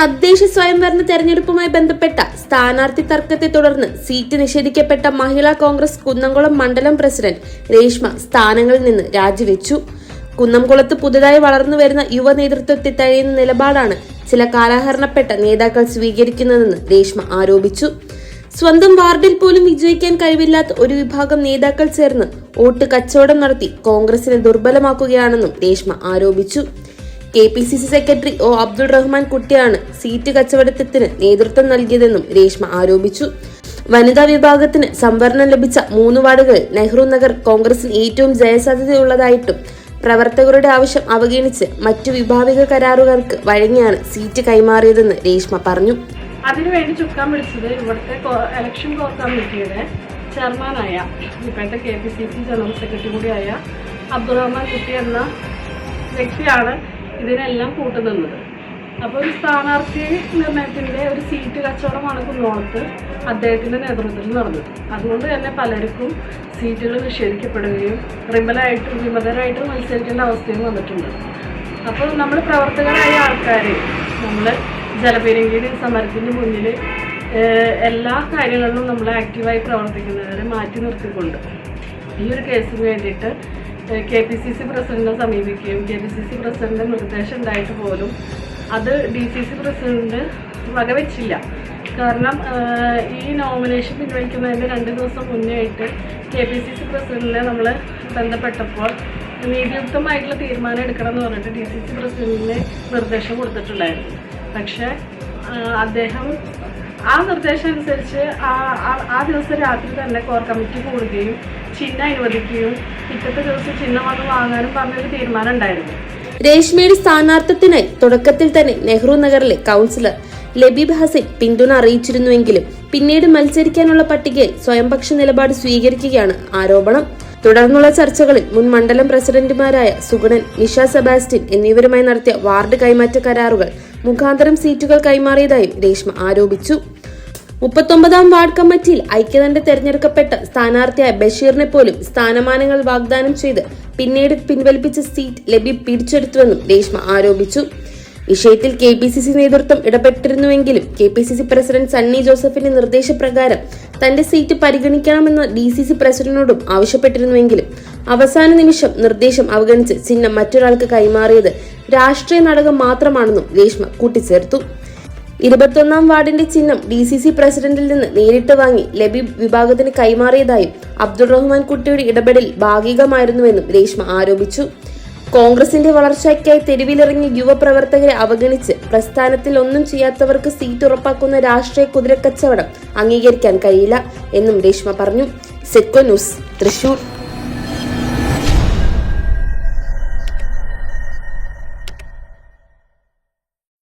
തദ്ദേശ സ്വയംഭരണ തെരഞ്ഞെടുപ്പുമായി ബന്ധപ്പെട്ട സ്ഥാനാർത്ഥി തർക്കത്തെ തുടർന്ന് സീറ്റ് നിഷേധിക്കപ്പെട്ട മഹിളാ കോൺഗ്രസ് കുന്നംകുളം മണ്ഡലം പ്രസിഡന്റ് രേഷ്മ സ്ഥാനങ്ങളിൽ നിന്ന് രാജിവെച്ചു. കുന്നംകുളത്ത് പുതുതായി വളർന്നു വരുന്ന യുവ നേതൃത്വത്തെ തഴയുന്ന നിലപാടാണ് ചില കാലഹരണപ്പെട്ട നേതാക്കൾ സ്വീകരിക്കുന്നതെന്ന് രേഷ്മ ആരോപിച്ചു. സ്വന്തം വാർഡിൽ പോലും വിജയിക്കാൻ കഴിവില്ലാത്ത ഒരു വിഭാഗം നേതാക്കൾ ചേർന്ന് വോട്ട് കച്ചവടം നടത്തി കോൺഗ്രസിനെ ദുർബലമാക്കുകയാണെന്നും രേഷ്മ ആരോപിച്ചു. K P C C secretary O Abdul Rahman കുട്ടിയാണ് സീറ്റ് കച്ചവടത്തിന് നേതൃത്വം നൽകിയതെന്നും രേഷ്മ ആരോപിച്ചു. വനിതാ വിഭാഗത്തിന് സംവരണം ലഭിച്ച മൂന്ന് വാർഡുകളിൽ നെഹ്റു നഗർ കോൺഗ്രസിന് ഏറ്റവും ജയസാധ്യതയുള്ളതായിട്ടും പ്രവർത്തകരുടെ ആവശ്യം അവഗണിച്ച് മറ്റു വിഭാഗിക കരാറുകാർക്ക് വഴങ്ങിയാണ് സീറ്റ് കൈമാറിയതെന്ന് രേഷ്മ പറഞ്ഞു. അതിനുവേണ്ടി ചുക്കാൻ വിളിച്ചത് ഇവിടുത്തെ ഇലക്ഷൻ കോർ കമ്മിറ്റിയുടെ ചെയർമാനായ ഇപ്പോഴത്തെ K P C C general secretary കൂടിയായ അബ്ദുറഹ്മാൻ കുട്ടി എന്ന വ്യക്തിയാണ് ഇതിനെല്ലാം കൂട്ടുനിന്നത്. അപ്പോൾ ഒരു സ്ഥാനാർത്ഥി നിർണയത്തിന്റെ ഒരു സീറ്റ് കച്ചവടമാണ് കുന്നോളത്ത് അദ്ദേഹത്തിന്റെ നേതൃത്വത്തിൽ നടന്നത്. അതുകൊണ്ട് തന്നെ പലർക്കും സീറ്റുകൾ നിഷേധിക്കപ്പെടുകയും റിമലായിട്ടും വിമതരായിട്ടും മത്സരിക്കേണ്ട അവസ്ഥയും വന്നിട്ടുണ്ട്. അപ്പോൾ നമ്മൾ പ്രവർത്തകരായ ആൾക്കാർ നമ്മൾ ജലപീരങ്കിയുടെ സമരത്തിന് മുന്നിൽ എല്ലാ കാര്യങ്ങളിലും നമ്മൾ ആക്റ്റീവായി പ്രവർത്തിക്കുന്നവരെ മാറ്റി നിർത്തിക്കൊണ്ട് ഈ ഒരു കേസിന് വേണ്ടിയിട്ട് കെ പി സി സി പ്രസിഡന്റിനെ സമീപിക്കുകയും കെ പി സി സി പ്രസിഡന്റിന്റെ നിർദ്ദേശം ഉണ്ടായിട്ട് പോലും അത് ഡി സി സി പ്രസിഡന്റ് വകവെച്ചില്ല. കാരണം ഈ നോമിനേഷൻ പിൻവലിക്കുന്നതിന് രണ്ട് ദിവസം മുന്നേ ആയിട്ട് കെ പി സി സി പ്രസിഡന്റിനെ നമ്മൾ ബന്ധപ്പെട്ടപ്പോൾ നീതിയുക്തമായിട്ടുള്ള തീരുമാനം എടുക്കണം എന്ന് പറഞ്ഞിട്ട് ഡി സി സി പ്രസിഡന്റിന് നിർദ്ദേശം കൊടുത്തിട്ടുണ്ടായിരുന്നു. പക്ഷേ അദ്ദേഹം ആ നിർദ്ദേശം അനുസരിച്ച് ആ- ദിവസം രാത്രി തന്നെ കോർ കമ്മിറ്റി കൂടുകയും ചിഹ്നം അനുവദിക്കുകയും പിറ്റത്തെ ദിവസം ചിഹ്നം വന്ന് വാങ്ങാനും പറഞ്ഞൊരു തീരുമാനം ഉണ്ടായിരുന്നു. രേഷ്മയുടെ സ്ഥാനാർത്ഥത്തിനായി തുടക്കത്തിൽ തന്നെ നെഹ്റു നഗറിലെ കൗൺസിലർ ലബീബ് ഹസൻ പിന്തുണ അറിയിച്ചിരുന്നുവെങ്കിലും പിന്നീട് മത്സരിക്കാനുള്ള പട്ടികയിൽ സ്വയംപക്ഷ നിലപാട് സ്വീകരിക്കുകയാണ് ആരോപണം. തുടർന്നുള്ള ചർച്ചകളിൽ മുൻ മണ്ഡലം പ്രസിഡന്റുമാരായ സുഗണൻ നിഷ സെബാസ്റ്റ്യൻ എന്നിവരുമായി നടത്തിയ വാർഡ് കൈമാറ്റ കരാറുകൾ മുഖാന്തരം സീറ്റുകൾ കൈമാറിയതായും രേഷ്മ ആരോപിച്ചു. മുപ്പത്തൊമ്പതാം വാർഡ് കമ്മിറ്റിയിൽ ഐക്യദണ്ഡ് തെരഞ്ഞെടുക്കപ്പെട്ട സ്ഥാനാർത്ഥിയായ ബഷീറിനെ പോലും സ്ഥാനമാനങ്ങൾ വാഗ്ദാനം ചെയ്ത് പിന്നീട് പിൻവലിപ്പിച്ച സീറ്റ് ലബി പിടിച്ചെടുത്തുവെന്നും രേഷ്മ ആരോപിച്ചു. വിഷയത്തിൽ കെ പി സി സി നേതൃത്വം ഇടപെട്ടിരുന്നുവെങ്കിലും K P C C president Sunny ജോസഫിന്റെ നിർദ്ദേശപ്രകാരം തന്റെ സീറ്റ് പരിഗണിക്കണമെന്ന് ഡി സി സി പ്രസിഡന്റിനോടും ആവശ്യപ്പെട്ടിരുന്നുവെങ്കിലും അവസാന നിമിഷം നിർദ്ദേശം അവഗണിച്ച് ചിഹ്നം മറ്റൊരാൾക്ക് കൈമാറിയത് രാഷ്ട്രീയ നാടകം മാത്രമാണെന്നും രേഷ്മ കൂട്ടിച്ചേർത്തു. ഇരുപത്തൊന്നാം വാർഡിന്റെ ചിഹ്നം ഡി സി സി പ്രസിഡന്റിൽ നിന്ന് നേരിട്ട് വാങ്ങി ലബീബ് വിഭാഗത്തിന് കൈമാറിയതായും അബ്ദുൾ റഹ്മാൻ കുട്ടിയുടെ ഇടപെടൽ ഭാഗികമായിരുന്നുവെന്നും രേഷ്മ ആരോപിച്ചു. കോൺഗ്രസിന്റെ വളർച്ചയ്ക്കായി തെരുവിലിറങ്ങിയ യുവപ്രവർത്തകരെ അവഗണിച്ച് പ്രസ്ഥാനത്തിൽ ഒന്നും ചെയ്യാത്തവർക്ക് സീറ്റ് ഉറപ്പാക്കുന്ന രാഷ്ട്രീയ കുതിരക്കച്ചവടം അംഗീകരിക്കാൻ കഴിയില്ല എന്നും രേഷ്മ പറഞ്ഞു. സെക്കോ ന്യൂസ് തൃശൂർ.